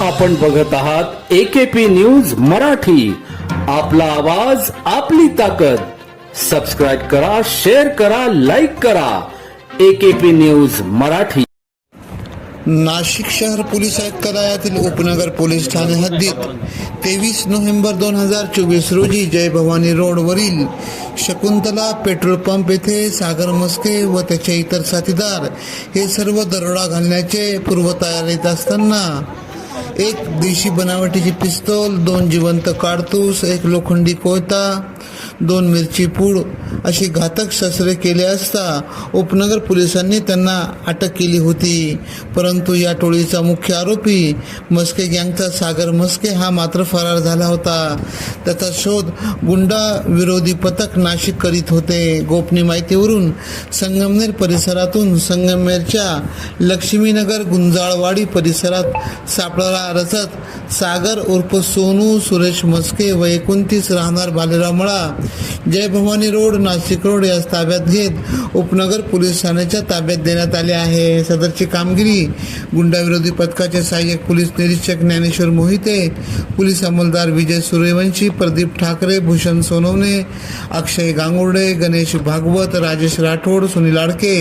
आपण बघत आहात एकेपी न्यूज मराठी. आपला आवाज आपली ताकद. सबस्क्राईब करा शेअर करा लाईक करा. AKP news Marathi. नाशिक शहर पोलीस आयुक्तालयातील उपनगर पोलीस ठाणे हद्दीत तेवीस नोव्हेंबर दोन हजार चोवीस रोजी जय भवानी रोडवरील शकुंतला पेट्रोल पंप येथे सागर मस्के व त्याचे इतर साथीदार हे सर्व दरोडा घालण्याचे पूर्वतयारीत असताना एक देशी बनावटीची पिस्तोल दोन जिवंत काडतूस एक लोखंडी कोयता दोन मिरची पूड अशी घातक शस्त्रे केले असता उपनगर पोलिसांनी त्यांना अटक केली होती. परंतु या टोळीचा मुख्य आरोपी मस्के गँगचा सागर मस्के हा मात्र फरार झाला होता. त्याचा शोध गुंडा विरोधी पथक नाशिक करीत होते. गोपनीय माहितीवरून संगमनेर परिसरातून संगमनेरच्या लक्ष्मीनगर गुंजाळवाडी परिसरात सापळाला रसत सागर उर्फ सोनू सुरेश मस्के व एकोणतीस राहणार बालेराव मळा. जय भवानी रोड नाशिक रोड यास ताब्यात घेत उपनगर पोलीस ठाण्याच्या ताब्यात देण्यात आले आहे. सदरची कामगिरी गुंडाविरोधी पथकाचे सहाय्यक पोलीस निरीक्षक ज्ञानेश्वर मोहिते पोलीस अंमलदार विजय सूर्यवंशी प्रदीप ठाकरे भूषण सोनवणे अक्षय गांगुर्डे गणेश भागवत राजेश राठोड सुनील आडके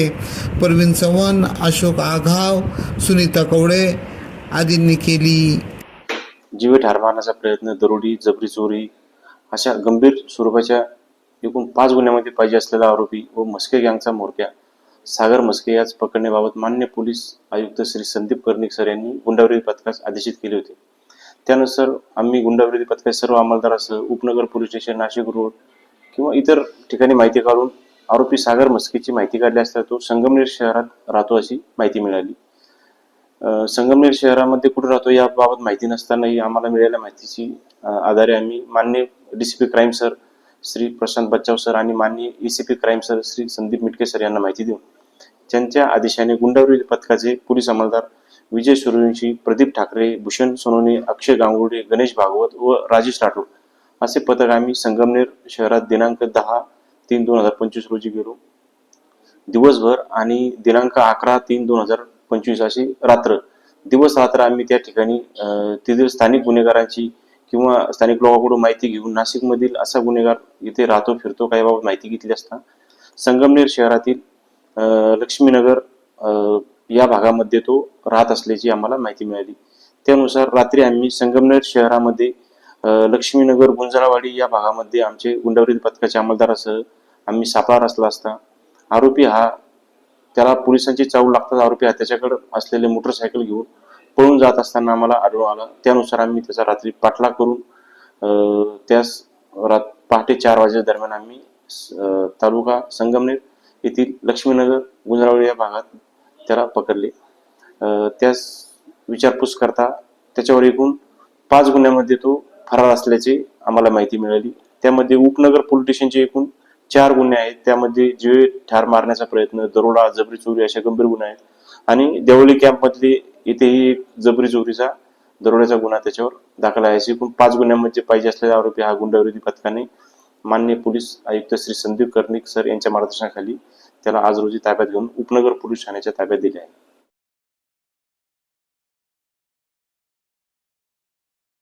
परवीन चव्हाण अशोक आघाव सुनीता कवडे आदींनी केली. जीवे ठार मारण्याचा प्रयत्न दरोडी जबरी चोरी अशा गंभीर स्वरूपाच्या एकूण पाच गुन्ह्यामध्ये पाहिजे असलेला आरोपी व मस्के गँगचा म्होरक्या. सागर मस्के याच पकडण्याबाबत मान्य पोलीस आयुक्त श्री संदीप कर्णिक सर यांनी गुंडाविरोधी पथकास आदेशित केले होते. त्यानुसार आम्ही गुंडाविरोधी पथकास सर्व अंमलदारासह उपनगर पोलीस स्टेशन नाशिक रोड किंवा इतर ठिकाणी माहिती काढून आरोपी सागर मस्केची माहिती काढली असता तो संगमनेर शहरात राहतो अशी माहिती मिळाली. संगमनेर शहरामध्ये कुठे राहतो याबाबत माहिती नसतानाही आम्हाला मिळालेल्या माहितीची आधारे आम्ही मान्य D C P crime sir Shri Prashant Bachhav sir आणि माननीय A C P crime sir Shri Sandeep Mitke sir यांना माहिती देऊन त्यांच्या आदेशाने गुंडावरील पथकाचे पोलीस अंमलदार विजय सुरवंशी प्रदीप ठाकरे भूषण सोनोने अक्षय गांगुर्डे गणेश भागवत व राजेश राठोड असे पथक आम्ही संगमनेर शहरात दिनांक दहा तीन दोन हजार पंचवीस रोजी गेलो. दिवसभर आणि दिनांक अकरा तीन दोन हजार पंचवीस अशी रात्र. दिवस रात्र आम्ही त्या ठिकाणी अं, तेथील स्थानिक गुन्हेगारांची किंवा स्थानिक लोकांकडून माहिती घेऊन नाशिकमधील असा गुन्हेगार इथे राहतो फिरतो काही बाबत माहिती घेतली असता संगमनेर शहरातील लक्ष्मीनगर या भागामध्ये तो राहत असल्याची आम्हाला माहिती मिळाली. त्यानुसार रात्री आम्ही संगमनेर शहरामध्ये लक्ष्मीनगर गुंजाळवाडी या भागामध्ये आमचे गुंडावरील पथकाच्या अंमलदारासह आम्ही सापळा रचला असता. आरोपी हा त्याला पोलिसांची चावल लागतात आरोपी हा त्याच्याकडे असलेले मोटरसायकल घेऊन पळून जात असताना आम्हाला आढळून आला. त्यानुसार आम्ही त्याचा रात्री पाठलाग करून त्यास रात पहाटे चार वाजे दरम्यान आम्ही तालुका संगमनेर येथील लक्ष्मीनगर गुंजरावळी या भागात त्याला पकडले. त्यास विचारपूस करता त्याच्यावर एकूण पाच गुन्ह्यामध्ये तो फरार असल्याचे आम्हाला माहिती मिळाली. त्यामध्ये उपनगर पोलीस स्टेशनचे एकूण चार गुन्हे आहेत. त्यामध्ये जे ठार मारण्याचा प्रयत्न दरोडा जबरी चोरी अशा गंभीर गुन्हे आहेत. आणि देवळी कॅम्प मधले इथेही एक जबरी चोरीचा दरोड्याचा गुन्हा त्याच्यावर दाखल आहे. असे एकूण पाच गुन्ह्यांमध्ये पाहिजे असलेला आरोपी हा गुंडाविरोधी पथकाने मान्य पोलीस आयुक्त श्री संदीप कर्णिक सर यांच्या मार्गदर्शनाखाली त्याला आज रोजी ताब्यात घेऊन उपनगर पोलीस ठाण्याच्या ताब्यात दिले आहे.